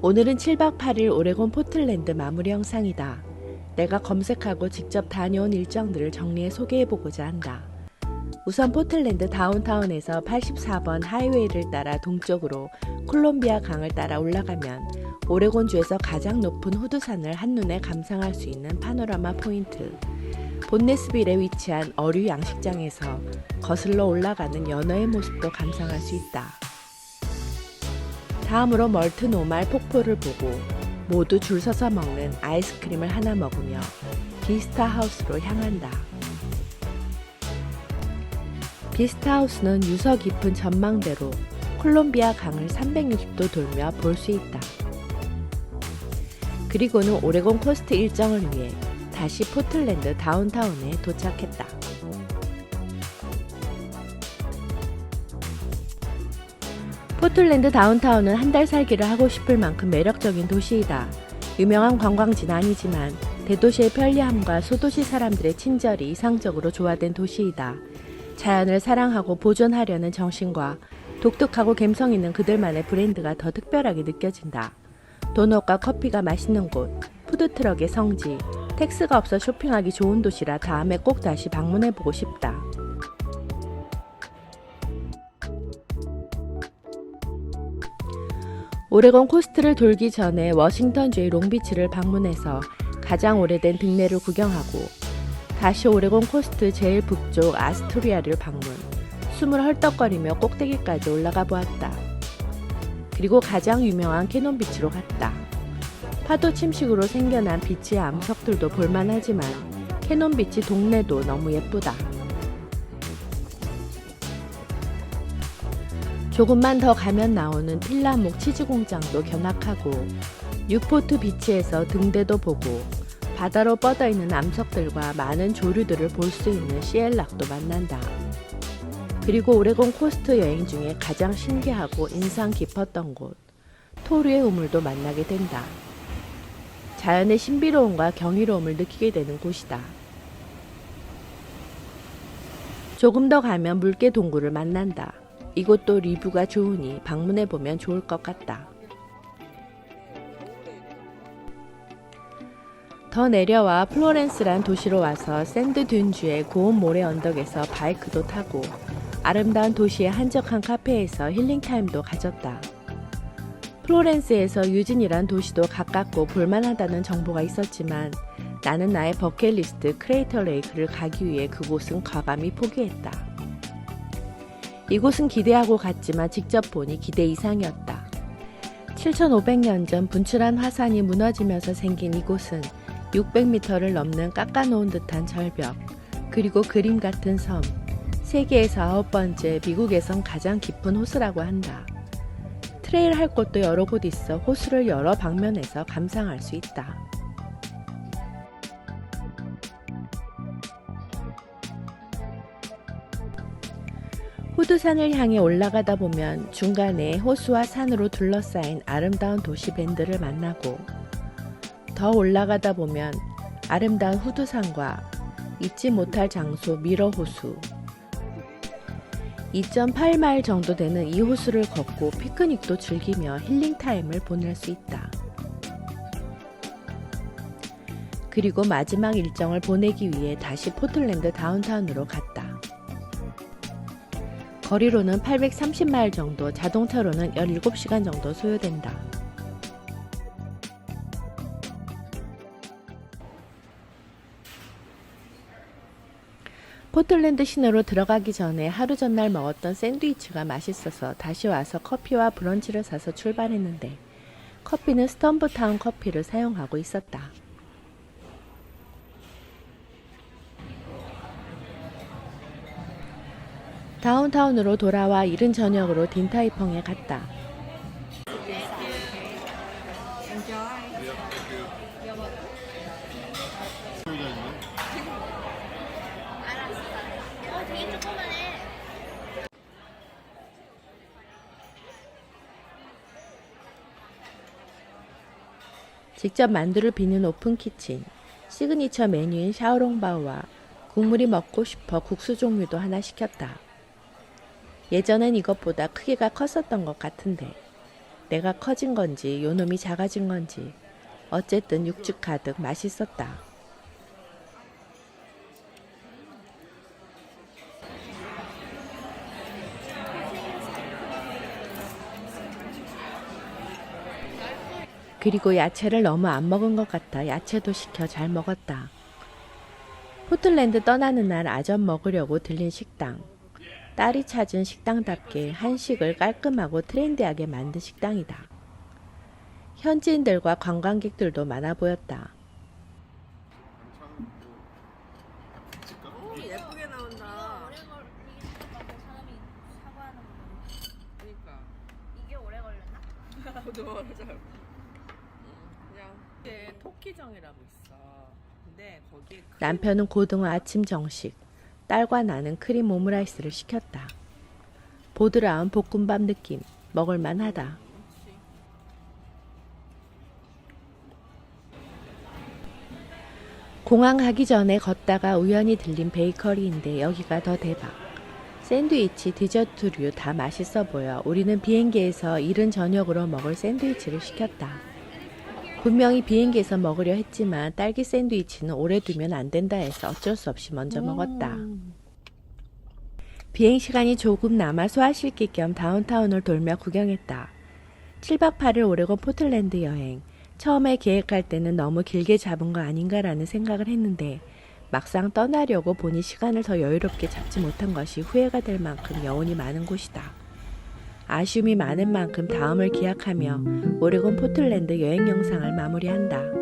오늘은 7박 8일 오레곤 포틀랜드 마무리 영상이다. 내가 검색하고 직접 다녀온 일정들을 정리해 소개해보고자 한다. 우선 포틀랜드 다운타운에서 84번 하이웨이를 따라 동쪽으로 콜롬비아 강을 따라 올라가면 오레곤주에서 가장 높은 후드산을 한눈에 감상할 수 있는 파노라마 포인트, 본네스빌에 위치한 어류 양식장에서 거슬러 올라가는 연어의 모습도 감상할 수 있다. 다음으로 멀트 노말 폭포를 보고 모두 줄 서서 먹는 아이스크림을 하나 먹으며 비스타 하우스로 향한다. 비스타 하우스는 유서 깊은 전망대로 콜롬비아 강을 360도 돌며 볼 수 있다. 그리고는 오레곤 코스트 일정을 위해 다시 포틀랜드 다운타운에 도착했다. 포틀랜드 다운타운은 한 달 살기를 하고 싶을 만큼 매력적인 도시이다. 유명한 관광지는 아니지만 대도시의 편리함과 소도시 사람들의 친절이 이상적으로 조화된 도시이다. 자연을 사랑하고 보존하려는 정신과 독특하고 감성 있는 그들만의 브랜드가 더 특별하게 느껴진다. 도넛과 커피가 맛있는 곳, 푸드트럭의 성지, 텍스가 없어 쇼핑하기 좋은 도시라 다음에 꼭 다시 방문해보고 싶다. 오레곤 코스트를 돌기 전에 워싱턴주의 롱비치를 방문해서 가장 오래된 등례를 구경하고 다시 오레곤 코스트 제일 북쪽 아스토리아를 방문, 숨을 헐떡거리며 꼭대기까지 올라가 보았다. 그리고 가장 유명한 캐논 비치로 갔다. 파도 침식으로 생겨난 비치의 암석들도 볼만하지만 캐논 비치 동네도 너무 예쁘다. 조금만 더 가면 나오는 필라목 치즈 공장도 견학하고 뉴포트 비치에서 등대도 보고 바다로 뻗어 있는 암석들과 많은 조류들을 볼 수 있는 시엘락도 만난다. 그리고 오레곤 코스트 여행 중에 가장 신기하고 인상 깊었던 곳, 토르의 우물도 만나게 된다. 자연의 신비로움과 경이로움을 느끼게 되는 곳이다. 조금 더 가면 물개 동굴을 만난다. 이곳도 리뷰가 좋으니 방문해 보면 좋을 것 같다. 더 내려와 플로렌스란 도시로 와서 샌드 듄주의 고운 모래 언덕에서 바이크도 타고 아름다운 도시의 한적한 카페에서 힐링 타임도 가졌다. 플로렌스에서 유진이란 도시도 가깝고 볼만하다는 정보가 있었지만 나는 나의 버킷리스트 크레이터 레이크를 가기 위해 그곳은 과감히 포기했다. 이곳은 기대하고 갔지만 직접 보니 기대 이상이었다. 7,500년 전 분출한 화산이 무너지면서 생긴 이곳은 600m를 넘는 깎아놓은 듯한 절벽, 그리고 그림 같은 섬, 세계에서 아홉 번째, 미국에선 가장 깊은 호수라고 한다. 트레일 할 곳도 여러 곳 있어 호수를 여러 방면에서 감상할 수 있다. 후드산을 향해 올라가다 보면 중간에 호수와 산으로 둘러싸인 아름다운 도시 밴드를 만나고 더 올라가다 보면 아름다운 후드산과 잊지 못할 장소 미러 호수 2.8마일 정도 되는 이 호수를 걷고 피크닉도 즐기며 힐링 타임을 보낼 수 있다. 그리고 마지막 일정을 보내기 위해 다시 포틀랜드 다운타운으로 갔다. 거리로는 830마일 정도, 자동차로는 17시간 정도 소요된다. 포틀랜드 시내로 들어가기 전에 하루 전날 먹었던 샌드위치가 맛있어서 다시 와서 커피와 브런치를 사서 출발했는데 커피는 스톰브타운 커피를 사용하고 있었다. 다운타운으로 돌아와 이른 저녁으로 딘타이펑에 갔다. 직접 만두를 비는 오픈 키친, 시그니처 메뉴인 샤오롱바오와 국물이 먹고 싶어 국수 종류도 하나 시켰다. 예전엔 이것보다 크기가 컸었던 것 같은데 내가 커진 건지 요놈이 작아진 건지 어쨌든 육즙 가득 맛있었다. 그리고 야채를 너무 안 먹은 것 같아 야채도 시켜 잘 먹었다. 포틀랜드 떠나는 날 아점 먹으려고 들린 식당. 딸이 찾은 식당답게 한식을 깔끔하고 트렌디하게 만든 식당이다. 현지인들과 관광객들도 많아 보였다. 오 예쁘게 나온다. 그러니까. 그냥 이게 있어. 근데 거기에 큰 남편은 고등어 아침 정식, 딸과 나는 크림 오므라이스를 시켰다. 보드라운 볶음밥 느낌, 먹을만 하다. 그렇지. 공항 가기 전에 걷다가 우연히 들린 베이커리인데 여기가 더 대박. 샌드위치, 디저트류 다 맛있어 보여 우리는 비행기에서 이른 저녁으로 먹을 샌드위치를 시켰다. 분명히 비행기에서 먹으려 했지만 딸기 샌드위치는 오래 두면 안 된다 해서 어쩔 수 없이 먼저 먹었다. 비행 시간이 조금 남아 소화시킬 겸 다운타운을 돌며 구경했다. 7박 8일 오레곤 포틀랜드 여행. 처음에 계획할 때는 너무 길게 잡은 거 아닌가라는 생각을 했는데 막상 떠나려고 보니 시간을 더 여유롭게 잡지 못한 것이 후회가 될 만큼 여운이 많은 곳이다. 아쉬움이 많은 만큼 다음을 기약하며 오레곤 포틀랜드 여행 영상을 마무리한다.